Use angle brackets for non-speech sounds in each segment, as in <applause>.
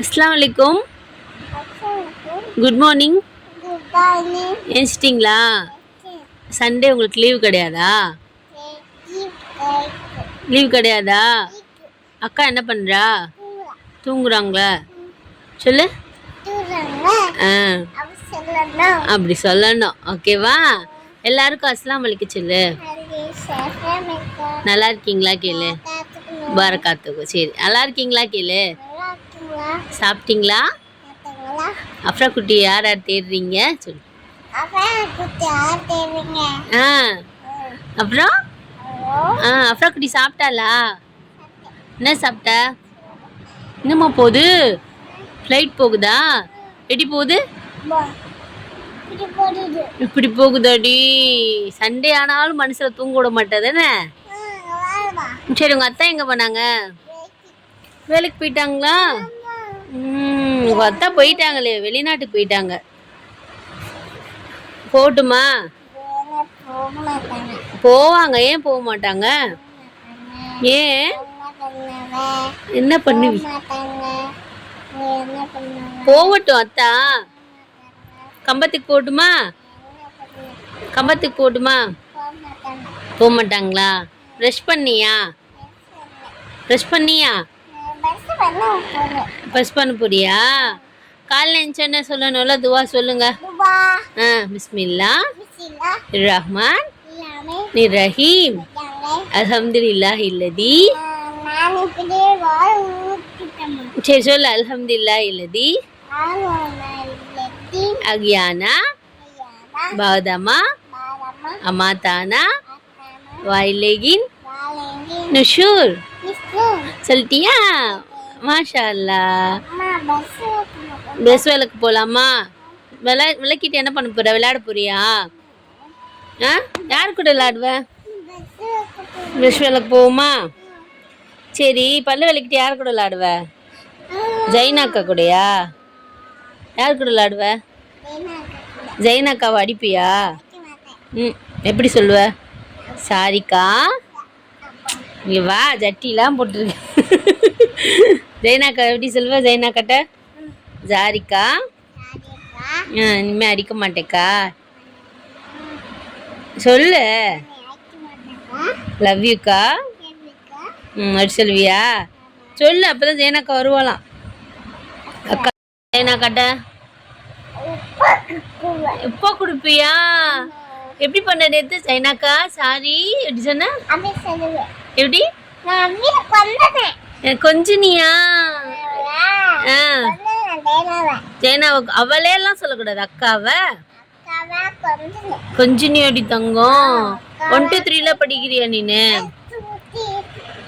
அஸ்லாம் வலைக்கும் good morning ஏஞ்சிட்டிங்களா? சண்டே உங்களுக்கு லீவ் கிடையாதா? லீவ் கிடையாதா? அக்கா என்ன பண்ணுறா தூங்குறாங்களா? சொல்லு. ஆ. அப்படி சொல்லணும். ஓகேவா எல்லாருக்கும் அஸ்லாம் வலைக்கு சொல்லு. நல்லா இருக்கீங்களா கேளு. பாரக்காத்துக்கும் சரி. நல்லா இருக்கீங்களா கேளு? சாப்பிட்டீங்களா? அஃப்ரா குட்டி யார் யார் தேடுறீங்க? சொல்லு. ஆ. அப்புறம் ஆ அஃப்ரா குட்டி சாப்பிட்டாளா? என்ன சாப்பிட்டா? என்னம்மா போகுது? ஃப்ளைட் போகுதா? எப்படி போகுது? இப்படி போகுதாடி? சண்டே ஆனாலும் மனுஷனை தூங்க விட மாட்டேதானே சரி உங்கள் அத்தா எங்கே போனாங்க? வேலைக்கு. போயிட்டாங்களா? உங்கள் அத்தா போயிட்டாங்களே வெளிநாட்டுக்கு போயிட்டாங்க. போகட்டுமா போவாங்க ஏன் போக மாட்டாங்க? ஏன்? என்ன பண்ணுவி? போகட்டும் அத்தா. கம்பத்துக்கு போகட்டுமா கம்பத்துக்கு போட்டுமா? போக மாட்டாங்களா? ப்ரெஷ் பண்ணியா? ப்ரெஷ் பண்ணியா? ப்ரெஷ் பண்ண போறியா? காலைல என்ன சொல்லணும்ல துவா சொல்லுங்க. ஆ பிஸ்மில்லா. ரஹ்மான். ரஹீம். அல்ஹம்துலில்லாஹ் இல்லதி. சரி சொல்லு அல்ஹம்துலில்லாஹ் இல்லதி. அக்யானா. பாதமா அமாதானா வாயிலேகின் நுஷூர். சொல்லிட்டியா? மாஷா அல்லா ட்ரெஸ் வேலைக்கு போகலாமா விளா விளக்கிட்டு என்ன பண்ண போற? விளையாட போறியா? ஆ? யார் கூட விளையாடுவ? ட்ரெஸ் வேலைக்கு போகுமா சரி பல்லு விளக்கிட்டு யார் கூட விளையாடுவ? ஜெயினாக்கா கூடயா? யார் கூட விளையாடுவ? ஜெயினாக்காவை அடிப்பியா? ம் எப்படி சொல்லுவ? சாரிக்கா. இங்க வா ஜட்டிலாம் போட்டிருக்க. ஜெயினாக்கா எப்படி சொல்லுவ? ஜெயினாக்கிட்ட ஜாரிக்கா? இனிமே அடிக்க மாட்டேக்கா. சொல்லு. லவ் யூக்கா ம் அப்படி சொல்லுவியா? சொல்லு அப்பதான் ஜெயனாக்கா வருவாளாம். அக்கா ஜெயனாக்காட்ட எப்போ கொடுப்பியா? எப்படி பண்ண நேத்து? ஜெயனாக்கா சாரி எப்படி சொன்ன? எப்படி? கொஞ்சினியா? ஆ. ஜெயனாவை அவளே எல்லாம் சொல்லக்கூடாது அக்காவை? கொஞ்சினியோடி தங்கம். ஒன் டூ த்ரீல படிக்கிறியா நீனு?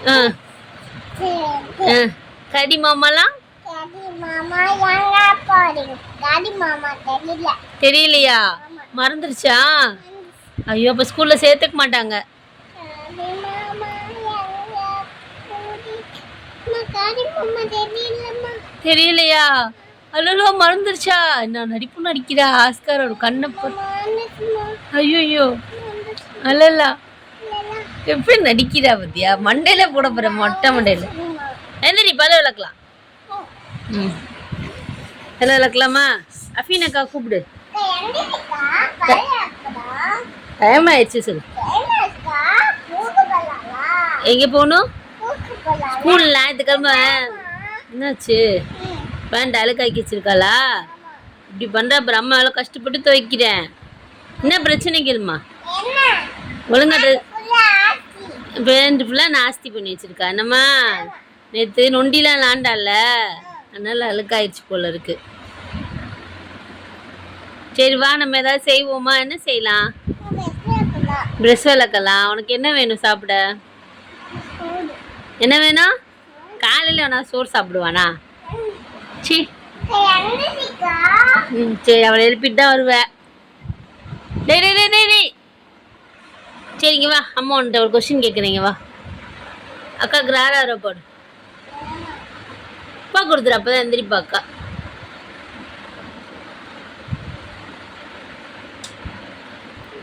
ஆ. ஆ. கடி மாமாலாம்? தெரியலையா? மறந்துருச்சா? ஐயோ அப்ப ஸ்கூல்ல சேர்த்துக்க மாட்டாங்க. தெரியலையா? அல்லோ மறந்துருச்சா? நான் நடிப்பு நடிக்கிறா? ஆஸ்காரோட கண்ணை ஐயோ அல்லலா எப்படி நடிக்கிறா பத்தியா? மண்டையில போட போற மொட்டை மண்டையில. எந்திரி பல விளக்கலாம். ம். பல விளக்கலாமா? அஃபீனக்கா கூப்பிடு. டைம் ஆயிடுச்சு சொல்லு. எங்கே போகணும்? ஸ்கூல் ஞாயிற்றுக்கிழமை. என்னாச்சு? பேண்ட் அழுக்காக்கி வச்சிருக்காளா? இப்படி பண்ணுற அப்புறம் அம்மா எவ்வளோ கஷ்டப்பட்டு துவைக்கிறேன். என்ன பிரச்சனை கேளுமா ஒழுங்கா பேண்ட் ஃபுல்லாக நாஸ்தி பண்ணி வச்சிருக்கா. என்னம்மா? நேற்று நொண்டிலாம் லாண்டால அதனால அழுக்காயிடுச்சு போல இருக்கு. சரி வா நம்ம ஏதாவது செய்வோமா? என்ன செய்யலாம்? ப்ரெஷ் விளக்கலாம். உனக்கு என்ன வேணும் சாப்பிட? என்ன வேணும்? காலையில் வேணா சோறு சாப்பிடுவானா? சி. சரி அவளை எழுப்பிட்டு தான் வருவேன் டேய் டேய் டேய் டேய் சரிங்க வா. அம்மா உன்ட்ட ஒரு கொஸ்டின் கேட்குறீங்க வா. அக்கா கிராரா போடு. அப்பா கொடுத்துரு அப்போ தான் எந்திரிப்பா அக்கா.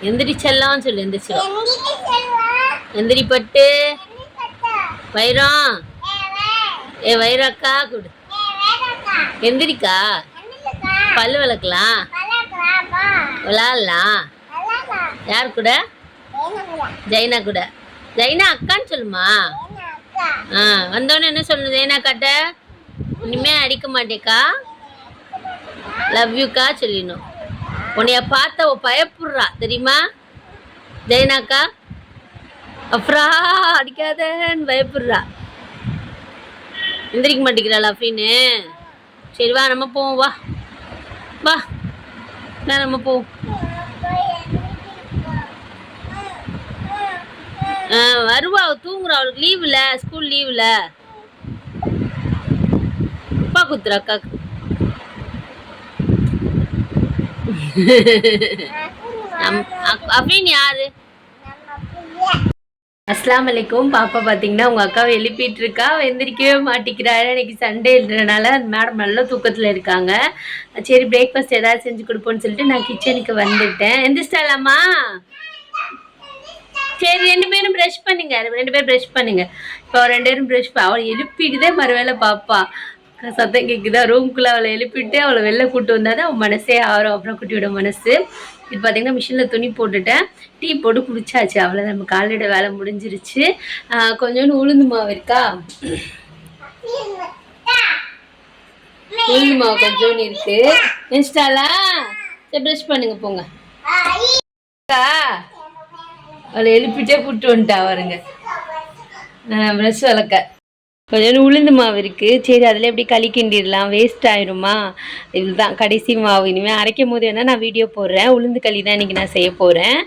எந்திரிச்செல்லாம் சொல்லு எந்திரிச்சிடும் எந்திரி பட்டு வைரம் ஏ வைரம் அக்கா கொடு. எந்திரிக்கா. பல்லு விளக்கலாம் விளாட்லாம் யார் கூட? ஜெயினா கூட. ஜெயினா அக்கான்னு சொல்லுமா? ஆ வந்தோடனே என்ன சொல்லணும் ஜெயினா அக்காட்ட? இனிமே அடிக்க மாட்டேக்கா. லவ் யூக்கா சொல்லிடணும். உன்னைய பார்த்த பயப்படுறா. தெரியுமா? ஜெயினாக்கா அப்புறா அடிக்காதன்னு பயப்படுறா. எந்திரிக்க மாட்டேங்கிறாளா அப்படின்னு சரி வா நம்ம போவோம் வா. வா. நான் நம்ம போவோம். வருவா அவ தூங்குறா அவளுக்கு லீவுல ஸ்கூல் லீவில் அப்பா குத்துற அக்காக்கு. அப்படின்னு யாரு? அஸ்லாம் வலைக்கும் பாப்பா பார்த்தீங்கன்னா உங்கள் அக்காவை எழுப்பிட்டு இருக்கா எந்திரிக்கவே மாட்டேங்கிறா இன்னைக்கு சண்டே இல்லைனால மேடம் நல்லா தூக்கத்தில் இருக்காங்க. சரி பிரேக்ஃபாஸ்ட் ஏதாவது செஞ்சு கொடுப்போம்னு சொல்லிட்டு நான் கிச்சனுக்கு வந்துட்டேன். எந்திரிச்சிட்டாலாமா? சரி ரெண்டு பேரும் ப்ரஷ் பண்ணுங்க. ரெண்டு பேரும் ப்ரஷ் பண்ணுங்க. இப்போ ரெண்டு பேரும் ப்ரஷ் அவளை எழுப்பிட்டு தான் மறுவேளை பாப்பா. சத்தம் கேட்குதா ரூம்குள்ளே அவளை எழுப்பிட்டு அவளை வெளில கூட்டு வந்தால் தான் அவன் மனசே ஆறும். அப்புறம் குட்டியோட மனசு. இது பார்த்தீங்கன்னா மிஷினில் துணி போட்டுட்டேன். டீ போட்டு குடிச்சாச்சு. அவ்வளோ நம்ம காலையோட வேலை முடிஞ்சிருச்சு. கொஞ்சோண்டு உளுந்து மாவு இருக்கா? உளுந்து மாவு கொஞ்சோண்டு இருக்கு. இன்ஸ்டாலா? சரி ப்ரஷ் பண்ணுங்க போங்க. அவளை எழுப்பிட்டே கூட்டு வந்துட்டா வருங்க ப்ரஷ் வளர்க்க. கொஞ்சம் உளுந்து மாவு இருக்குது சரி அதில் எப்படி களி கிண்டிடலாம் வேஸ்ட் ஆயிருமா? இதுதான் கடைசி மாவு. இனிமேல் அரைக்கும் போது வேணால் நான் வீடியோ போடுறேன். உளுந்து களி தான் இன்றைக்கி நான் செய்ய போகிறேன்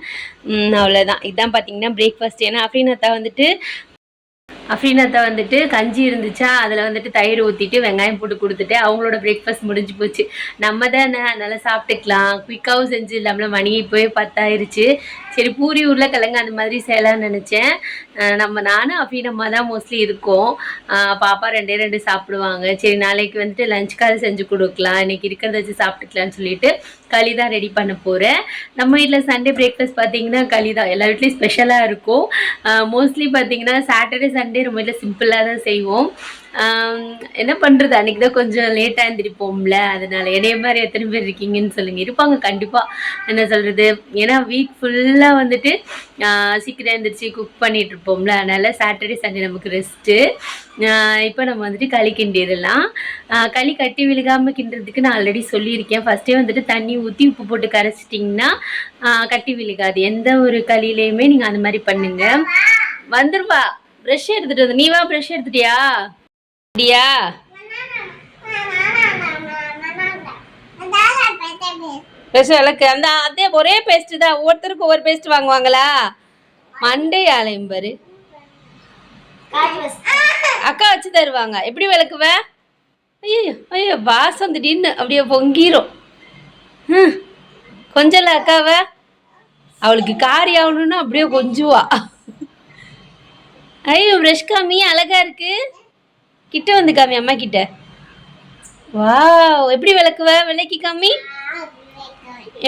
அவ்வளோதான் இதுதான் பார்த்தீங்கன்னா பிரேக்ஃபாஸ்ட் ஏன்னா அஃப்ரீனத்தா வந்துட்டு அஃப்ரீனத்தா வந்துட்டு கஞ்சி இருந்துச்சா அதில் வந்துட்டு தயிர் ஊற்றிட்டு வெங்காயம் போட்டு கொடுத்துட்டு அவங்களோட பிரேக்ஃபாஸ்ட் முடிஞ்சு போச்சு. நம்ம தானே நல்லா சாப்பிட்டுக்கலாம். குயிக்காகவும் செஞ்சு இல்லாமல் மணி போய் பத்தாயிருச்சு. சரி பூரி உருளைக்கிழங்கு அந்த மாதிரி செய்யலாம்னு நினச்சேன். நம்ம நானும் அஃபீனம்மா தான் மோஸ்ட்லி இருக்கோம். பாப்பா ரெண்டே ரெண்டு சாப்பிடுவாங்க. சரி நாளைக்கு வந்துட்டு லஞ்சுக்காக செஞ்சு கொடுக்கலாம். இன்னைக்கு இருக்கிறத வச்சு சாப்பிட்டுக்கலாம்னு சொல்லிட்டு களி தான் ரெடி பண்ண போகிறேன் நம்ம வீட்டில் சண்டே பிரேக்ஃபாஸ்ட் பார்த்தீங்கன்னா களி தான். எல்லா வீட்லேயும் ஸ்பெஷலாக இருக்கும். மோஸ்ட்லி பார்த்தீங்கன்னா சாட்டர்டே சண்டே சண்டே ரொம்ப வீட்டில் சிம்பிளாக தான் செய்வோம். என்ன பண்ணுறது அன்றைக்கி தான் கொஞ்சம் லேட்டாக எழுந்திரிப்போம்ல அதனால் என்னைய மாதிரி எத்தனை பேர் இருக்கீங்கன்னு சொல்லுங்கள் இருப்பாங்க கண்டிப்பாக என்ன சொல்கிறது ஏன்னா வீக் ஃபுல்லாக வந்துட்டு சீக்கிரம் எழுந்திரிச்சு குக் பண்ணிகிட்டு இருப்போம்ல அதனால் சாட்டர்டே சண்டே நமக்கு ரெஸ்ட்டு இப்போ நம்ம வந்துட்டு களி கிண்டிடலாம். களி கட்டி விழுகாமல் கிண்டுறதுக்கு நான் ஆல்ரெடி சொல்லியிருக்கேன். ஃபஸ்ட்டே வந்துட்டு தண்ணி ஊற்றி உப்பு போட்டு கரைச்சிட்டிங்கன்னா கட்டி விழுகாது. எந்த ஒரு களியிலையுமே நீங்கள் அந்த மாதிரி பண்ணுங்கள் வந்துருவா. ப்ரஷ் எடுத்துட்டு வந்து நீவா ப்ரஷ் எடுத்துட்டியா? அப்படியா? விளக்கு. அந்த அதே ஒரே பேஸ்ட் தான். ஒவ்வொருத்தருக்கும் ஒவ்வொரு பேஸ்ட் வாங்குவாங்களா? மண்டே ஆலயம் பாரு. அக்கா வச்சு தருவாங்க. எப்படி விளக்குவ? ஐயோ ஐயோ வாசம் திடீர்னு அப்படியே பொங்கிரும். ம் கொஞ்சல அக்காவ? அவளுக்கு காரி ஆகணும்னா அப்படியே கொஞ்சுவா. ஐயோ ப்ரஷ் காமி அழகா இருக்கு. கிட்ட வந்து காமி அம்மா கிட்ட. வாவ் எப்படி விளக்குவ? விளக்கி காமி.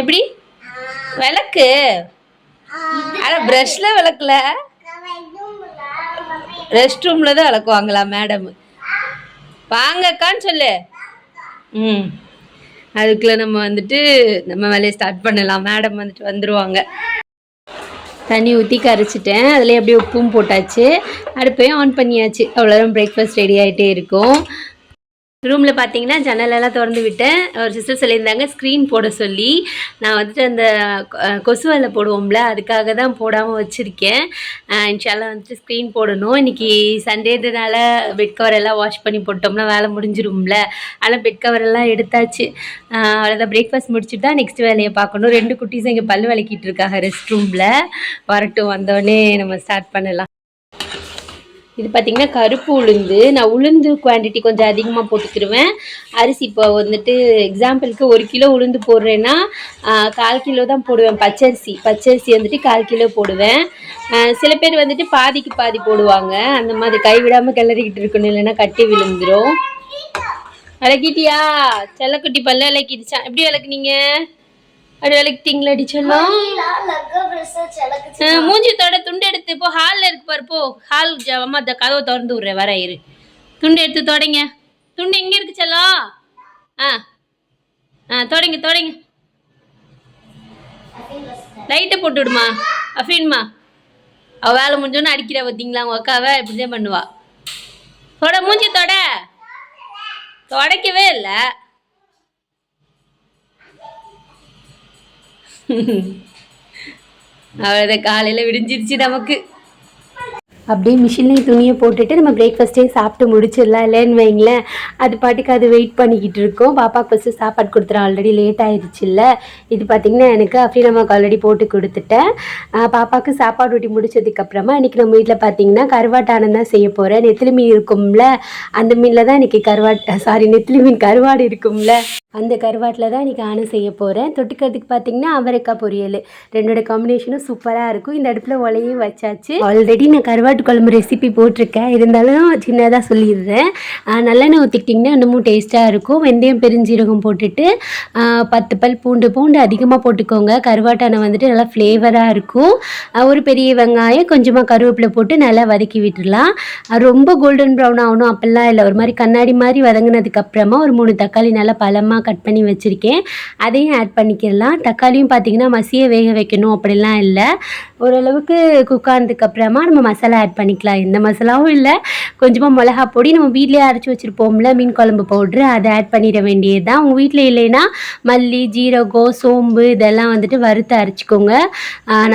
எப்படி? விளக்கு. அட ப்ரஷ்ல விளக்குல. ரெஸ்ட் ரூம்ல தான் விளக்குவாங்களா மேடம் வாங்கக்கான்னு சொல்லு. ம். அதுக்குள்ள நம்ம வந்துட்டு நம்ம வேலையை ஸ்டார்ட் பண்ணலாம். மேடம் வந்துட்டு வந்துருவாங்க. தண்ணி ஊற்றி கரைச்சிட்டேன். அதில் அப்படியே உப்பும் போட்டாச்சு. அடுப்பையும் ஆன் பண்ணியாச்சு. அவ்வளோதான் பிரேக்ஃபாஸ்ட் ரெடி ஆகிட்டே இருக்கும். ரூமில் பார்த்தீங்கன்னா ஜன்னலெல்லாம் திறந்து விட்டேன். ஒரு சிஸ்டர் சொல்லியிருந்தாங்க ஸ்க்ரீன் போட சொல்லி. நான் வந்துட்டு அந்த கொசு வலை போடுவோம்ல அதுக்காக தான் போடாமல் வச்சுருக்கேன். இன்ஷால்லாம் வந்துட்டு ஸ்க்ரீன் போடணும். இன்றைக்கி சண்டேன்றனால பெட் கவர் எல்லாம் வாஷ் பண்ணி போட்டோம்னா வேலை முடிஞ்சிரும்ல. ஆனால் பெட் கவர் எல்லாம் எடுத்தாச்சு. அவ்வளோதான் பிரேக்ஃபாஸ்ட் முடிச்சுட்டு தான் நெக்ஸ்ட் வேலையை பார்க்கணும். ரெண்டு குட்டீஸும் இங்கே பல் விளக்கிட்டு இருக்காங்க ரெஸ்ட் ரூமில் வரட்டும். வந்தோடனே நம்ம ஸ்டார்ட் பண்ணலாம். இது பார்த்திங்கன்னா கருப்பு உளுந்து. நான் உளுந்து குவான்டிட்டி கொஞ்சம் அதிகமாக போட்டுக்கிடுவேன் அரிசி இப்போ வந்துட்டு எக்ஸாம்பிளுக்கு ஒரு கிலோ உளுந்து போடுறேன்னா கால் கிலோ தான் போடுவேன் பச்சரிசி. பச்சரிசி வந்துட்டு கால் கிலோ போடுவேன். சில பேர் வந்துட்டு பாதிக்கு பாதி போடுவாங்க. அந்த மாதிரி கைவிடாமல் கிளறிக்கிட்டு இருக்கணும். இல்லைன்னா கட்டி விழுந்துரும். விளக்கிட்டியா செல்லக்குட்டி பல்ல விளக்கிடுச்சா எப்படி விளக்குனீங்க அப்படி விளக்கிட்டீங்களா அடிச்செல்லாம் ஆ, மூஞ்சி தொட துண்டு எடுத்து போ ஹாலில் இருக்கு பாரு போ. ஹால் அம்மா இந்த கதவை திறந்து விட்றேன் வர இரு. துண்டு எடுத்து தொடங்க. துண்டு எங்கே இருக்கு செல்லம் ஆ. ஆ தொடங்க தொடங்க. லைட்டை போட்டு விடுமா? அஃபீன்மா? அவள் வேலை முடிஞ்சோன்னு அடிக்கிறா பார்த்தீங்களா உங்கள் அக்காவை? இப்படி தான் பண்ணுவா. தொட மூஞ்சி தொட. தொடக்கவே இல்லை. அவ்வளோதான் காலையில் விடிஞ்சிருச்சு நமக்கு. அப்படியே மிஷின்லேயும் துணியை போட்டுட்டு நம்ம பிரேக்ஃபாஸ்ட்டே சாப்பிட்டு முடிச்சிடலாம். இல்லைன்னு வைங்களேன். அது பாட்டுக்கு அது வெயிட் பண்ணிக்கிட்டு இருக்கோம். பாப்பாவுக்கு ஃபஸ்ட்டு சாப்பாடு கொடுத்துறேன். ஆல்ரெடி லேட் ஆயிடுச்சுல்ல இது பார்த்திங்கன்னா எனக்கு அஃப்ரீனம்மாக்கு ஆல்ரெடி போட்டு கொடுத்துட்டேன். பாப்பாவுக்கு சாப்பாடு ஊட்டி முடிச்சதுக்கப்புறமா இன்றைக்கி நம்ம வீட்டில் பார்த்தீங்கன்னா கருவாட்டானம் தான் செய்ய போகிறேன் நெத்திலி மீன் இருக்கும்ல. அந்த மீனில் தான் இன்றைக்கி கருவாட் சாரி நெத்திலி மீன் கருவாடு இருக்கும்ல. அந்த கருவாட்டில் தான் இன்றைக்கி ஆணை செய்ய போகிறேன் தொட்டுக்கிறதுக்கு பார்த்தீங்கன்னா அவரைக்காய் பொரியல். ரெண்டோட காம்பினேஷனும் சூப்பராக இருக்கும். இந்த அடுப்பில் உலையும் வச்சாச்சு. ஆல்ரெடி நான் கருவாட்டு குழம்பு ரெசிபி போட்டிருக்கேன். இருந்தாலும் சின்னதாக சொல்லிடுறேன். நல்லெண்ணெய் ஊற்றிக்கிட்டிங்கன்னா இன்னமும் டேஸ்ட்டாக இருக்கும். வெந்தயம் பெருஞ்சீரகம் போட்டுட்டு பத்து பல் பூண்டு பூண்டு அதிகமாக போட்டுக்கோங்க. கருவாட்டானை வந்துட்டு நல்லா ஃப்ளேவராக இருக்கும். ஒரு பெரிய வெங்காயம் கொஞ்சமாக கருவேப்பிலை போட்டு நல்லா வதக்கி விட்டுடலாம். ரொம்ப கோல்டன் ப்ரௌன் ஆகணும் அப்படிலாம் இல்லை. ஒரு மாதிரி கண்ணாடி மாதிரி வதங்கினதுக்கப்புறமா ஒரு மூணு தக்காளி நல்லா பழமாக கட் பண்ணி வச்சுருக்கேன். அதையும் ஆட் பண்ணிக்கிடலாம். தக்காளியும் பார்த்தீங்கன்னா மசிய வேக வைக்கணும் அப்படிலாம் இல்லை. ஓரளவுக்கு குக் நம்ம மசாலா ஆட் பண்ணிக்கலாம். எந்த மசாலாவும் இல்லை. கொஞ்சமாக மிளகா பொடி நம்ம வீட்டிலேயே அரைச்சி வச்சுருப்போம்ல மீன் குழம்பு பவுட்ரு அதை ஆட் பண்ணிட வேண்டியது தான் உங்கள் வீட்டில் இல்லைன்னா மல்லி ஜீரகம் சோம்பு இதெல்லாம் வந்துட்டு வறுத்து அரைச்சிக்கோங்க.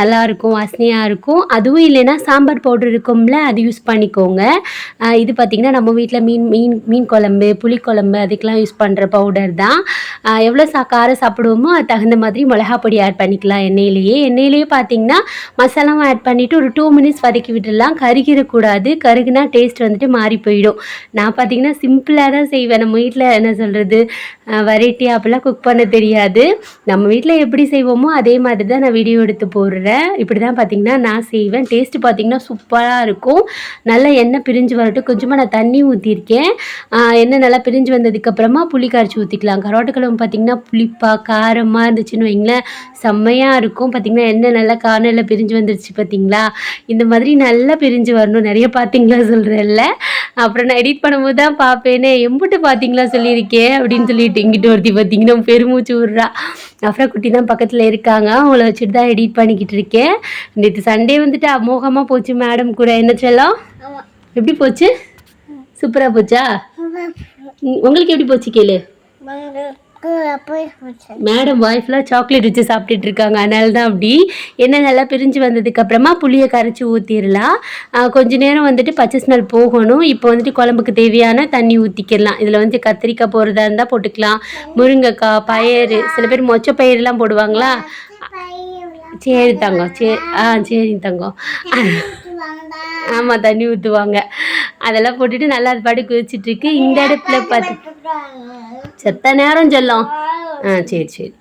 நல்லாயிருக்கும் வசனையாக இருக்கும் வாசனையாக இருக்கும். அதுவும் இல்லைன்னா சாம்பார் பவுடர் இருக்கும்ல அது யூஸ் பண்ணிக்கோங்க. இது பார்த்திங்கன்னா நம்ம வீட்டில் மீன் மீன் மீன் குழம்பு புளிக்குழம்பு அதுக்கெலாம் யூஸ் பண்ணுற பவுடர் தான். எவ்வளோ சா காரம் சாப்பிடுவோமோ அது தகுந்த மாதிரி மிளகா பொடி ஆட் பண்ணிக்கலாம் எண்ணெயிலேயே. எண்ணெயிலேயே பார்த்தீங்கன்னா மசாலாவும் ஆட் பண்ணிவிட்டு ஒரு டூ மினிட்ஸ் வதக்கி விட்டுடலாம். கருகிடக்கூடாது கருகுனா டேஸ்ட் வந்துட்டு மாறி போயிடும் நான் பார்த்தீங்கன்னா சிம்பிளாக தான் செய்வேன். நம்ம வீட்டில் என்ன சொல்கிறது வெரைட்டி அப்படிலாம் குக் பண்ண தெரியாது. நம்ம வீட்டில் எப்படி செய்வோமோ அதே மாதிரி தான் நான் வீடியோ எடுத்து போடுறேன். இப்படி தான் பார்த்தீங்கன்னா நான் செய்வேன். டேஸ்ட்டு பார்த்தீங்கன்னா சூப்பராக இருக்கும். நல்லா எண்ணெய் பிரிஞ்சு வரட்டும். கொஞ்சமாக நான் தண்ணி ஊற்றிருக்கேன் எண்ணெய் நல்லா பிரிஞ்சு வந்ததுக்கப்புறமா புளி கரைச்சி ஊற்றிக்கலாம் கரோட்டு கிழங்கு பார்த்தீங்கன்னா புளிப்பாக காரமாக இருந்துச்சுன்னு வைங்களேன். செம்மையாக இருக்கும். பார்த்தீங்கன்னா எண்ணெய் நல்லா காணலில் பிரிஞ்சு வந்துருச்சு பார்த்தீங்களா இந்த மாதிரி நல்லா பிரிஞ்சு வரணும். நிறைய பார்த்தீங்களா சொல்கிறேன்ல அப்புறம் நான் எடிட் பண்ணும்போது தான் பார்ப்பேனே எம்புட்டு பார்த்தீங்களா சொல்லியிருக்கேன் அப்படின்னு சொல்லிட்டு இங்கிட்டு ஒருத்தி பார்த்தீங்கன்னா பெருமூச்சு விட்றா. அப்புறம் குட்டி தான் பக்கத்தில் இருக்காங்க. அவங்கள வச்சுட்டு தான் எடிட் பண்ணிக்கிட்டு இருக்கேன். நேற்று சண்டே வந்துட்டு அமோகமாக போச்சு மேடம் கூட. என்ன செல்லம்? எப்படி போச்சு? சூப்பராக போச்சா? உங்களுக்கு எப்படி போச்சு கேளு. மேடம் ஒய்ஃப்லாம் சாக்லேட் வச்சு சாப்பிட்டுட்டு இருக்காங்க. அதனால தான் அப்படி. எண்ணெய் நல்லா பிரிஞ்சு வந்ததுக்கு அப்புறமா புளியை கரைச்சி ஊற்றிடலாம் கொஞ்ச நேரம் வந்துட்டு பச்சை ஸ்மெல் போகணும். இப்போ வந்துட்டு குழம்புக்கு தேவையான தண்ணி ஊற்றிக்கிடலாம் இதில் வந்து கத்திரிக்காய் போடுறதா இருந்தால் போட்டுக்கலாம். முருங்கைக்காய் பயறு சில பேர் மொச்சை பயிரெலாம் போடுவாங்களா? சரி தங்கம். சரி. ஆ சரி தங்கம். <laughs> ஆமாம் தண்ணி ஊற்றுவாங்க அதெல்லாம் போட்டுட்டு நல்லா அது பாட்டு குதிச்சிட்டு இருக்கு. இந்த அடுப்புல பார்த்து செத்த நேரம் சொல்லும். ஆ சரி சரி.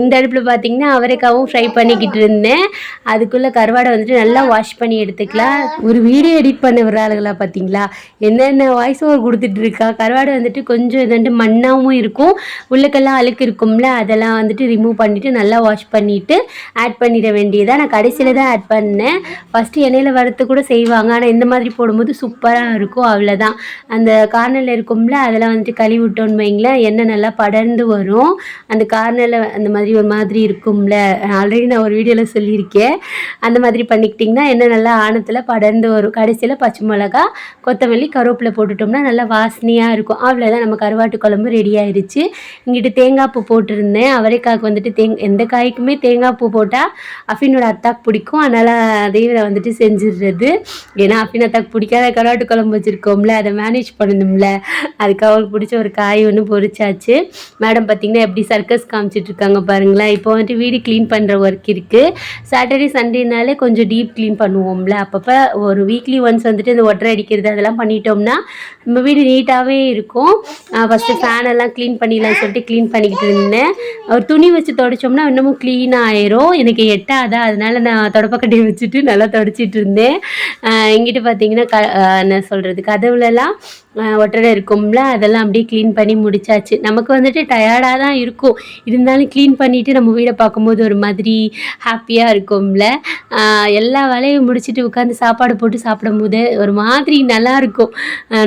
இந்த அடுப்பில் பார்த்தீங்கன்னா அவரைக்காவும் ஃப்ரை பண்ணிக்கிட்டு இருந்தேன். அதுக்குள்ளே கருவாடை வந்துட்டு நல்லா வாஷ் பண்ணி எடுத்துக்கலாம். ஒரு வீடியோ எடிட் பண்ண விடுறாளுங்களா பார்த்தீங்களா என்னென்ன வாய்ஸ் ஓவர் கொடுத்துட்டு இருக்கா? கருவாடை வந்துட்டு கொஞ்சம் இதுண்டு மண்ணாகவும் இருக்கும். உள்ளுக்கெல்லாம் அழுக்கு இருக்கும்ல அதெல்லாம் வந்துட்டு ரிமூவ் பண்ணிவிட்டு நல்லா வாஷ் பண்ணிவிட்டு ஆட் பண்ணிட வேண்டியதாக நான் கடைசியில் தான் ஆட் பண்ணேன். ஃபஸ்ட்டு எண்ணெயில் வறுத்து கூட செய்வாங்க. ஆனால் இந்த மாதிரி போடும்போது சூப்பராக இருக்கும். அவ்வளோதான் அந்த கார்னரில் இருக்கும்ல அதெல்லாம் வந்துட்டு கழுவி விட்டோன்னு வைங்களேன். எண்ணெய் நல்லா படர்ந்து வரும். அந்த கார்னரில் அந்த மாதிரி ஒரு மாதிரி இருக்கும்ல. ஆல்ரெடி நான் ஒரு வீடியோவில் சொல்லியிருக்கேன். அந்த மாதிரி பண்ணிக்கிட்டிங்கன்னா என்ன நல்லா ஆணத்தில் படர்ந்து வரும். கடைசியில் பச்சை மிளகா கொத்தமல்லி கருவேப்பிலை போட்டுட்டோம்னா நல்லா வாசனையாக இருக்கும். அவ்வளோதான் நம்ம கருவாட்டு குழம்பு ரெடி ஆயிடுச்சு இங்கிட்டு தேங்காய் பூ போட்டிருந்தேன். அவரைக்காய்க்கு வந்துட்டு தேங் எந்த காய்க்குமே தேங்காய் பூ போட்டால் அஃபினோட அத்தாக்கு பிடிக்கும். அதனால் அதையும் நான் வந்துட்டு செஞ்சிடுறது. ஏன்னா அஃபின் அத்தாக்கு பிடிக்காத கருவாட்டு குழம்பு வச்சுருக்கோம்ல. அதை மேனேஜ் பண்ணணும்ல. அதுக்கு அவளுக்கு பிடிச்ச ஒரு காய் ஒன்று பொரிச்சாச்சு. மேடம் பார்த்தீங்கன்னா எப்படி சர்க்கஸ் காமிச்சிட்டு இருக்காங்க பாருங்களேன். இப்போ வந்துட்டு வீடு க்ளீன் பண்ணுற ஒர்க் இருக்குது சாட்டர்டே சண்டேனாலே கொஞ்சம் டீப் க்ளீன் பண்ணுவோம்ல. அப்பப்போ ஒரு வீக்லி ஒன்ஸ் வந்துட்டு இந்த ஒட்டரை அடிக்கிறது அதெல்லாம் பண்ணிட்டோம்னா நம்ம வீடு நீட்டாகவே இருக்கும். ஃபஸ்ட்டு ஃபேன் எல்லாம் க்ளீன் பண்ணிடலாம்னு சொல்லிட்டு க்ளீன் பண்ணிக்கிட்டு இருந்தேன். ஒரு துணி வச்சு தொடச்சோம்னா இன்னமும் க்ளீன் ஆயிரும். எனக்கு எட்டாதா அதனால நான் தொடப்பக்கட்டையை வச்சுட்டு நல்லா தொடச்சிட்டு இருந்தேன். எங்கிட்ட பார்த்தீங்கன்னா க என்ன சொல்கிறது கதவுலலாம் ஆஹ் ஒட்டடை இருக்கும்ல அதெல்லாம் அப்படியே க்ளீன் பண்ணி முடிச்சாச்சு. நமக்கு வந்துட்டு டயர்டாக தான் இருக்கும் இருந்தாலும் க்ளீன் பண்ணிவிட்டு நம்ம வீடை பார்க்கும்போது ஒரு மாதிரி ஹாப்பியாக இருக்கும்ல. எல்லா வேலையும் முடிச்சுட்டு உட்காந்து சாப்பாடு போட்டு சாப்பிடும்போது ஒரு மாதிரி நல்லாயிருக்கும்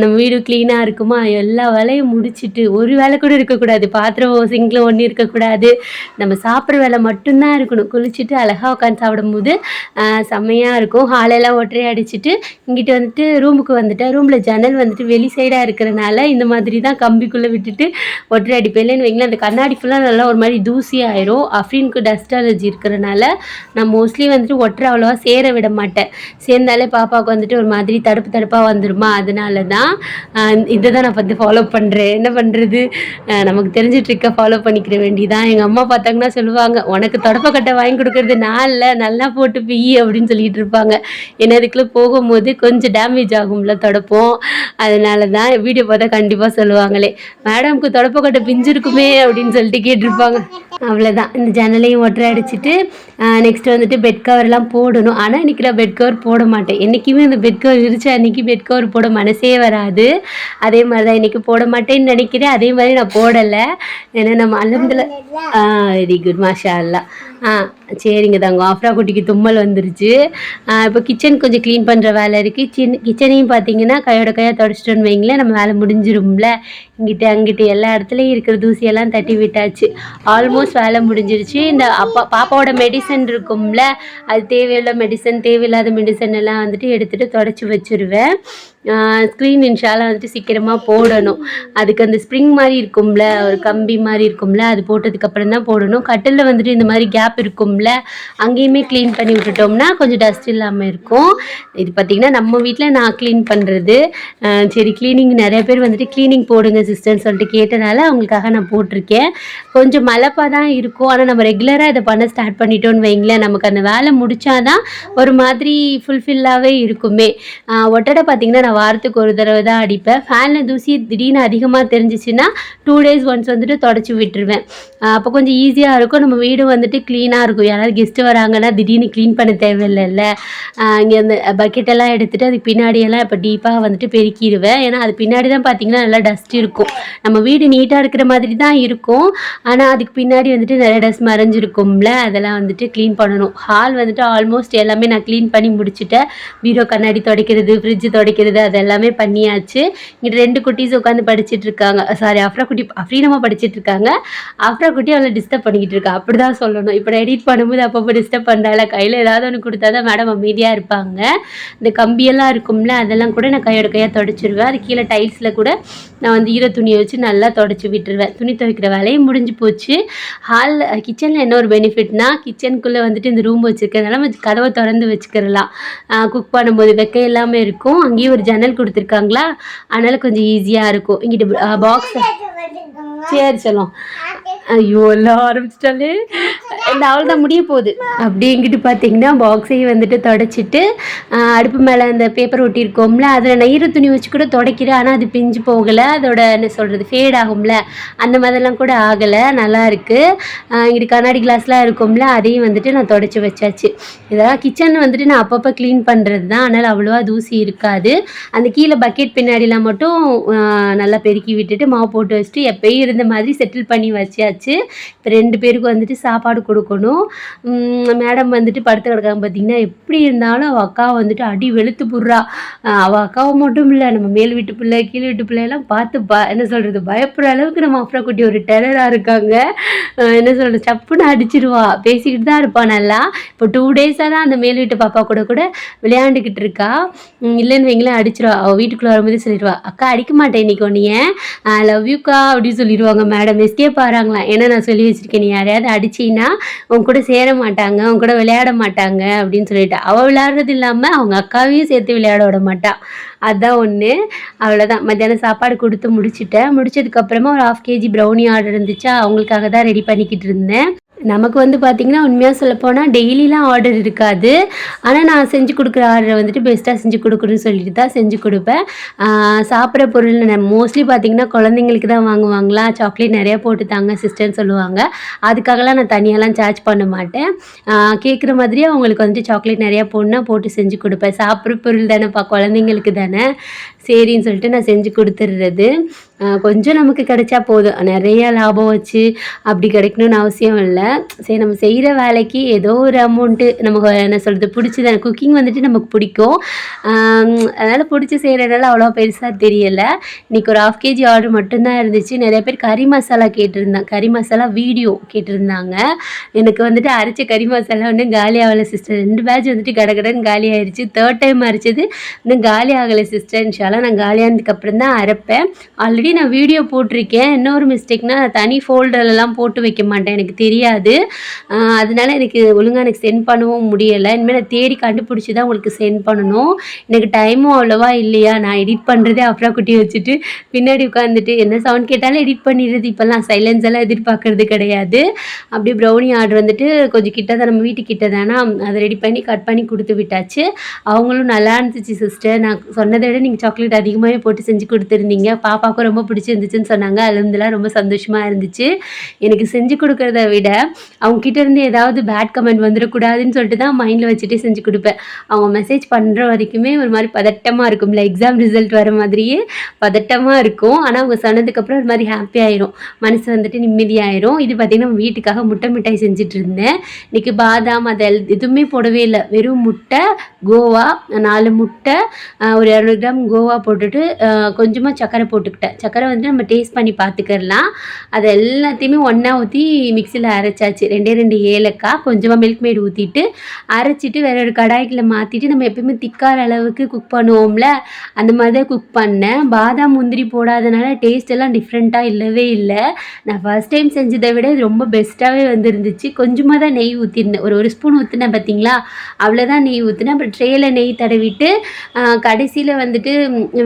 நம்ம வீடு க்ளீனாக இருக்குமா? எல்லா வேலையும் முடிச்சுட்டு ஒரு வேலை கூட இருக்கக்கூடாது. பாத்திரம் சிங்கில் ஒன்றும் இருக்கக்கூடாது. நம்ம சாப்பிட்ற வேலை மட்டும்தான் இருக்கணும். குளிச்சுட்டு அழகாக உட்காந்து சாப்பிடும்போது ஆஹ் செம்மையாக இருக்கும். ஹாலெல்லாம் ஒற்றை அடிச்சுட்டு இங்கிட்டு வந்துட்டு ரூமுக்கு வந்துட்டேன் ரூமில் ஜன்னல் வந்துட்டு வெளி சைடாக இருக்கிறனால இந்த மாதிரி தான் கம்பிக்குள்ளே விட்டுட்டு ஒற்றை அடிப்பேன். வைங்களேன் அந்த கண்ணாடி ஃபுல்லாக நல்லா ஒரு மாதிரி தூசி ஆயிரும். அஃப்ரீனுக்கு டஸ்ட் அலர்ஜி இருக்கிறனால நான் மோஸ்ட்லி வந்துட்டு ஒட்டுற அவ்வளோவா சேர விட மாட்டேன். சேர்ந்தாலே பாப்பாவுக்கு வந்துட்டு ஒரு மாதிரி தடுப்பு தடுப்பாக வந்துருமா? அதனால தான் இதை தான் நான் வந்து ஃபாலோ பண்ணுறேன் என்ன பண்ணுறது நமக்கு தெரிஞ்ச ட்ரிக்கை ஃபாலோ பண்ணிக்கிற வேண்டிதான். எங்கள் அம்மா பார்த்தாங்கன்னா சொல்லுவாங்க உனக்கு தொடப்பக்கட்டை வாங்கி கொடுக்கறது நான் இல்லை நல்லா போட்டு பி அப்படின்னு சொல்லிட்டு இருப்பாங்க. ஏன்னா அதுக்குள்ளே போகும்போது கொஞ்சம் டேமேஜ் ஆகும்ல தொடப்போம். அதனால தான் வீடியோ பார்த்தா கண்டிப்பாக சொல்லுவாங்களே மேடம்க்கு தொடப்பக்கட்டை பிஞ்சிருக்குமே அப்படின்னு சொல்லிட்டு கேட்டிருப்பாங்க. அவ்வளோதான் இந்த ஜன்னலையும் ஒற்றை அடிச்சுட்டு நெக்ஸ்ட் வந்துட்டு பெட் கவர்லாம் போடணும். ஆனால் இன்றைக்கி நான் பெட் கவர் போட மாட்டேன். என்றைக்குமே அந்த பெட் கவர் இருந்துச்சு அன்றைக்கி பெட் கவர் போட மனசே வராது. அதே மாதிரி தான் இன்றைக்கி போட மாட்டேன்னு நினைக்கிறேன். அதே மாதிரி நான் போடலை. ஏன்னா நம்ம அலமதுல ஆ வெரி குட் மாஷா அல்லா ஆ சரிங்க தாங்க ஆஃப்ரா குட்டிக்கு தும்மல் வந்துருச்சு. இப்போ கிச்சன் கொஞ்சம் க்ளீன் பண்ணுற வேலை இருக்குது சின்ன கிச்சனையும் பார்த்தீங்கன்னா கையோட கையாக தொடச்சிட்டோன்னு வைங்களேன் நம்ம வேலை முடிஞ்சிரும்ல. இங்கிட்டு அங்கிட்டு எல்லா இடத்துலையும் இருக்கிற தூசியெல்லாம் தட்டி விட்டாச்சு. ஆல்மோஸ்ட் வேலை முடிஞ்சிருச்சு. இந்த அப்பா பாப்பாவோட மெடிசன் இருக்கும்ல அது தேவையுள்ள மெடிசன் தேவையில்லாத மெடிசன் எல்லாம் வந்துட்டு எடுத்துகிட்டு தொடச்சி வச்சுருவேன். ஸ்க்ரீன் இன்ஷாலாம் வந்துட்டு சீக்கிரமாக போடணும். அதுக்கு அந்த ஸ்ப்ரிங் மாதிரி இருக்கும்ல ஒரு கம்பி மாதிரி இருக்கும்ல அது போட்டதுக்கப்புறம் தான் போடணும். கட்டிலில் வந்துட்டு இந்த மாதிரி கேப் இருக்கும்ல அங்கேயுமே க்ளீன் பண்ணி விட்டுட்டோம்னா கொஞ்சம் டஸ்ட் இல்லாமல் இருக்கும். இது பார்த்திங்கன்னா நம்ம வீட்டில் நான் க்ளீன் பண்ணுறது சரி க்ளீனிங் நிறைய பேர் வந்துட்டு க்ளீனிங் போடுங்க சிஸ்டர்னு சொல்லிட்டு கேட்டனால அவங்களுக்காக நான் போட்டிருக்கேன். கொஞ்சம் மலப்பாக தான் இருக்கும். ஆனால் நம்ம ரெகுலராக இதை பண்ண ஸ்டார்ட் பண்ணிட்டோன்னு வைங்களேன். நமக்கு அந்த வேலை முடித்தாதான் ஒரு மாதிரி ஃபுல்ஃபில்லாகவே இருக்குமே. ஒட்டடை பார்த்திங்கன்னா நான் வாரத்துக்கு ஒரு தடவை தான் அடிப்பேன். ஃபேனில் தூசி திடீர்னு அதிகமாக தெரிஞ்சிச்சுன்னா டூ டேஸ் ஒன்ஸ் வந்துட்டு தொடச்சி விட்டுருவேன். அப்போ கொஞ்சம் ஈஸியாக இருக்கும். நம்ம வீடு வந்துட்டு க்ளீனாக இருக்கும். யாராவது கெஸ்ட்டு வராங்கன்னா திடீர்னு க்ளீன் பண்ண தேவையில்லைல்ல. இங்கே அந்த பக்கெட்டெல்லாம் எடுத்துகிட்டு அதுக்கு பின்னாடியெல்லாம் இப்போ டீப்பாக வந்துட்டு பெருக்கிடுவேன் ஏன்னா அது பின்னாடி தான் பார்த்தீங்கன்னா நல்லா டஸ்ட் இருக்கும். நம்ம வீடு நீட்டாக இருக்கிற மாதிரி தான் இருக்கும். ஆனால் அதுக்கு பின்னாடி வந்துட்டு நிறைய டஸ்ட் மறைஞ்சிருக்கும்ல. அதெல்லாம் வந்துட்டு க்ளீன் பண்ணணும். ஹால் வந்துட்டு ஆல்மோஸ்ட் எல்லாமே நான் க்ளீன் பண்ணி முடிச்சுட்டேன். பீரோ கண்ணாடி துடைக்கிறது ஃப்ரிட்ஜ் துடைக்கிறது அது எல்லாமே பண்ணியாச்சு. இங்கிட்ட ரெண்டு குட்டீஸ் உட்காந்து படிச்சிட்டு இருக்காங்க சாரி அஃப்ரா குட்டி அஃப்ரீனமாக படிச்சுட்டு இருக்காங்க அஃப்ரா குட்டி அவளை டிஸ்டர்ப் பண்ணிக்கிட்டு இருக்கா அப்படி தான் சொல்லணும். இப்போ எடிட் பண்ணும்போது அப்பப்போ டிஸ்டர்ப் பண்ணுறாள் கையில் ஏதாவது ஒன்று கொடுத்தா தான் மேடம் அமைதியாக இருப்பாங்க. இந்த கம்பியெல்லாம் இருக்கும்ல அதெல்லாம் கூட நான் கையோட கையாக தொடச்சிருவேன். அது கீழே டைல்ஸில் கூட நான் வந்து ஈர துணியை வச்சு நல்லா தொடச்சி விட்டுருவேன். துணி துவைக்கிற வேலையும் முடிஞ்சு போச்சு. ஹாலில் கிச்சனில் என்ன ஒரு பெனிஃபிட்னா கிச்சனுக்குள்ளே வந்துட்டு இந்த ரூம் வச்சுருக்கிறதுனால கதவை திறந்து வச்சுக்கிறலாம். குக் பண்ணும்போது வெக்க எல்லாமே இருக்கும். அங்கேயும் ஒரு ஜன்னல் கொடுத்துருக்காங்களா? அதனால் கொஞ்சம் ஈஸியாக இருக்கும். இங்கிட்டு பாக்ஸ் சரி சொல்லும். ஐயோ எல்லாம் ஆரம்பிச்சிட்டாலே. இந்த அவள் தான் முடிய போகுது. அப்படி இங்கிட்டு பார்த்தீங்கன்னா பாக்ஸையும் வந்துட்டு தொடச்சிட்டு அடுப்பு மேலே அந்த பேப்பர் ஒட்டியிருக்கோம்ல அதில் நயிறு துணி வச்சு கூட துடைக்கிறேன். ஆனால் அது பிஞ்சு போகலை. அதோட என்ன சொல்கிறது ஃபேட் ஆகும்ல. அந்த மாதிரிலாம் கூட ஆகலை. நல்லா இருக்குது இங்கிட்டு கண்ணாடி கிளாஸ்லாம் இருக்கும்ல அதையும் வந்துட்டு நான் தொடச்சி வச்சாச்சு. இதெல்லாம் கிச்சன் வந்துட்டு நான் அப்பப்போ க்ளீன் பண்ணுறது தான். அதனால் அவ்வளோவா தூசி இருக்காது. அந்த கீழே பக்கெட் பின்னாடிலாம் மட்டும் நல்லா பெருக்கி விட்டுட்டு மாவு போட்டு வச்சுட்டு எப்பயும் இருந்த மாதிரி செட்டில் பண்ணி வச்சாச்சு. இப்போ ரெண்டு பேருக்கும் வந்துட்டு சாப்பாடு கொடுக்கணும். மேடம் வந்துட்டு படுத்து கிடக்காங்க பார்த்தீங்கன்னா எப்படி இருந்தாலும் அவள் அக்கா வந்துட்டு அடி வெளுத்து புடுறா. அவள் அக்காவை மட்டும் இல்லை நம்ம மேல் வீட்டு பிள்ளை கீழ் வீட்டு பிள்ளையெல்லாம் பார்த்து ப என்ன சொல்கிறது பயப்படுற அளவுக்கு நம்ம அப்புறம் குட்டி ஒரு டெரராக இருக்காங்க. என்ன சொல்கிறது சப்புன்னு அடிச்சிருவா. பேசிக்கிட்டு தான் இருப்பா நல்லா. இப்போ டூ டேஸாக தான் அந்த மேல் வீட்டு பாப்பா கூட கூட விளையாண்டுக்கிட்டு இருக்கா. இல்லைன்னு வைங்களேன் அடிச்சிருவா. அவள் வீட்டுக்குள்ளே வரும்போது சொல்லிடுவா அக்கா அடிக்க மாட்டேன் இன்னைக்கு உன்னைய. லவ் யூக்கா அப்படின்னு சொல்லிடுவாங்க மேடம் எஸ்கேப் ஆகிறாங்களாம் ஏன்னா நான் சொல்லி வச்சிருக்கேன் நீ யாரையாவது அடிச்சின்னா உன் கூட சேர மாட்டாங்க உன் கூட விளையாட மாட்டாங்க அப்படின்னு சொல்லிட்டு. அவள் விளையாடுறது இல்லாமல் அவங்க அக்காவையும் சேர்த்து விளையாட விட மாட்டான் அதுதான் ஒன்று அவ்வளோதான் மத்தியானம் சாப்பாடு கொடுத்து முடிச்சுட்டேன். முடிச்சதுக்கப்புறமா ஒரு ஹாஃப் கேஜி ப்ரௌனி ஆர்டர் இருந்துச்சா அவங்களுக்காக தான் ரெடி பண்ணிக்கிட்டு இருந்தேன். நமக்கு வந்து பார்த்திங்கன்னா உண்மையாக சொல்லப்போனால் டெய்லிலாம் ஆர்டர் இருக்காது. ஆனால் நான் செஞ்சு கொடுக்குற ஆர்டரை வந்துட்டு பெஸ்ட்டாக செஞ்சு கொடுக்குறேன்னு சொல்லிட்டு தான் செஞ்சு கொடுப்பேன். சாப்பிட்ற பொருள் நான் மோஸ்ட்லி பார்த்திங்கன்னா குழந்தைங்களுக்கு தான் வாங்குவாங்களா? சாக்லேட் நிறையா போட்டு தாங்க சிஸ்டர்னு சொல்லுவாங்க. அதுக்காகலாம் நான் தனியாலாம் சார்ஜ் பண்ண மாட்டேன். கேட்குற மாதிரியே அவங்களுக்கு வந்துட்டு சாக்லேட் நிறையா போடணுன்னா போட்டு செஞ்சு கொடுப்பேன். சாப்பிட்ற பொருள் தானேப்பா குழந்தைங்களுக்கு தானே. சரின்னு சொல்லிட்டு நான் செஞ்சு கொடுத்துட்றது கொஞ்சம் நமக்கு கிடைச்சா போதும். நிறைய லாபம் வச்சு அப்படி கிடைக்கணும்னு அவசியம் இல்லை. சரி நம்ம செய்கிற வேலைக்கு ஏதோ ஒரு அமௌண்ட்டு நமக்கு என்ன சொல்கிறது பிடிச்சது குக்கிங் வந்துட்டு நமக்கு பிடிக்கும். அதனால் பிடிச்சி செய்கிறதுனால அவ்வளோ பெருசாக தெரியலை. இன்றைக்கி ஒரு ஆஃப் கேஜி ஆர்டர் மட்டும்தான் இருந்துச்சு. நிறைய பேர் கறி மசாலா கேட்டிருந்தாங்க கறி மசாலா வீடியோ கேட்டிருந்தாங்க. எனக்கு வந்துட்டு அரைச்ச கறி மசாலா ஒன்றும் காலி ஆகலை சிஸ்டர் ரெண்டு பேட்ச் வந்துட்டு கடகடன்னு காலி ஆயிடுச்சு தேர்ட் டைம் அரைச்சது. இன்னும் காலி ஆகலை சிஸ்டர் அதெல்லாம் நான் காலியானதுக்கு அப்புறம் தான் அரைப்பேன். ஆல்ரெடி நான் வீடியோ போட்டிருக்கேன். இன்னொரு மிஸ்டேக்னால் தனி ஃபோல்டர்லலாம் போட்டு வைக்க மாட்டேன். எனக்கு தெரியாது. அதனால் அதனால எனக்கு ஒழுங்காக எனக்கு சென்ட் பண்ணவும் முடியலை. இனிமேல் நான் தேடி கண்டுபிடிச்சி தான் உங்களுக்கு சென்ட் பண்ணணும். எனக்கு டைமும் அவ்வளோவா இல்லையா? நான் எடிட் பண்ணுறதே அப்புறம் குட்டி வச்சுட்டு பின்னாடி உட்காந்துட்டு என்ன சவுண்ட் கேட்டாலும் எடிட் பண்ணிடுறது. இப்போல்லாம் சைலன்ஸ் எல்லாம் எதிர்பார்க்கறது கிடையாது. அப்படியே ப்ரௌனி ஆர்டர் வந்துட்டு கொஞ்சம் கிட்ட தான் நம்ம வீட்டு கிட்ட தானே அதை ரெடி பண்ணி கட் பண்ணி கொடுத்து விட்டாச்சு. அவங்களும் நல்லா இருந்துச்சு சிஸ்டர் நான் சொன்னதை விட நீங்கள் சாக்லேட் அதிகமாகவே போட்டு செஞ்சு கொடுத்துருந்தீங்க. பாப்பாவுக்கும் ரொம்ப பிடிச்சிருந்துச்சுன்னு சொன்னாங்க. அதுலேருந்துலாம் ரொம்ப சந்தோஷமாக இருந்துச்சு. எனக்கு செஞ்சு கொடுக்கறத விட அவங்ககிட்ட இருந்து ஏதாவது பேட் கமெண்ட் வந்துடக்கூடாதுன்னு சொல்லிட்டு தான் மைண்டில் வச்சுட்டே செஞ்சு கொடுப்பேன். அவங்க மெசேஜ் பண்ணுற வரைக்குமே ஒரு மாதிரி பதட்டமாக இருக்கும்ல. எக்ஸாம் ரிசல்ட் வர மாதிரியே பதட்டமாக இருக்கும். ஆனால் அவங்க சொன்னதுக்கப்புறம் ஒரு மாதிரி ஹாப்பி ஆயிரும். மனசு வந்துட்டு நிம்மதியாயிரும். இது பார்த்திங்கன்னா வீட்டுக்காக முட்டை மிட்டாய் செஞ்சுட்டு இருந்தேன். இன்றைக்கி பாதாம் அதை எதுவுமே போடவே இல்லை. வெறும் முட்டை கோவா நாலு முட்டை ஒரு இரநூறு கிராம் கோவா போட்டுட்டு கொஞ்சமாக சர்க்கரை போட்டுக்கிட்டேன். சர்க்கரை வந்து நம்ம டேஸ்ட் பண்ணி பார்த்துக்கலாம் அது எல்லாத்தையுமே ஒன்றா ஊற்றி மிக்சியில் அரைச்சாச்சு. ரெண்டே ரெண்டு ஏலக்காய் கொஞ்சமாக மில்க் மேட் ஊற்றிட்டு அரைச்சிட்டு வேற ஒரு கடாய்க்கில் மாற்றிட்டு நம்ம எப்பயுமே திக்கார அளவுக்கு குக் பண்ணுவோம்ல அந்த மாதிரி தான் குக் பண்ணேன். பாதாம் முந்திரி போடாதனால டேஸ்ட் எல்லாம் டிஃப்ரெண்ட்டாக இல்லவே இல்லை. நான் ஃபர்ஸ்ட் டைம் செஞ்சதை விட இது ரொம்ப பெஸ்ட்டாகவே வந்துருந்துச்சு. கொஞ்சமாக தான் நெய் ஊற்றிருந்தேன் ஒரு ஒரு ஸ்பூன் ஊற்றினேன் பார்த்தீங்களா அவ்வளோதான் நெய் ஊற்றினேன் அப்புறம் ட்ரேயில் நெய் தடவிட்டு கடைசியில் வந்துட்டு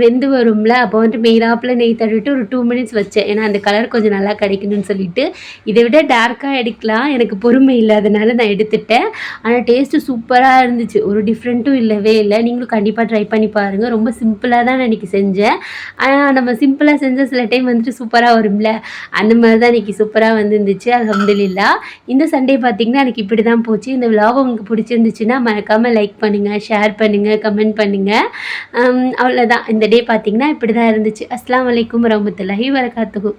வெந்து வரும்ல அப்போ வந்துட்டு மெய்ராப்பில் நெய் தடவிட்டு ஒரு டூ மினிட்ஸ் வச்சேன். ஏன்னா அந்த கலர் கொஞ்சம் நல்லா கிடைக்கணும்னு சொல்லிட்டு. இதை விட டார்க்காக எடுக்கலாம். எனக்கு பொறுமை இல்லாதனால நான் எடுத்துட்டேன். ஆனால் டேஸ்ட்டு சூப்பராக இருந்துச்சு. ஒரு டிஃப்ரெண்ட்டும் இல்லவே இல்லை. நீங்களும் கண்டிப்பாக ட்ரை பண்ணி பாருங்கள் ரொம்ப சிம்பிளாக தான் நான் இன்றைக்கி செஞ்சேன். ஆனால் நம்ம சிம்பிளாக செஞ்ச சில டைம் வந்துட்டு சூப்பராக வரும்ல. அந்த மாதிரி தான் இன்றைக்கி சூப்பராக வந்துருந்துச்சு. அல்ஹம்துலில்லா. இந்த சண்டே பார்த்தீங்கன்னா எனக்கு இப்படி தான் போச்சு. இந்த vlog உங்களுக்கு பிடிச்சிருந்துச்சுன்னா மறக்காமல் லைக் பண்ணுங்கள் ஷேர் பண்ணுங்கள் கமெண்ட் பண்ணுங்கள் அவ்வளோதான் இந்த டே பார்த்தீங்கன்னா இப்படி தான் இருந்துச்சு. அஸ்லாம் வலைக்கும் வரமத்துல்லாஹி வரகாத்துகு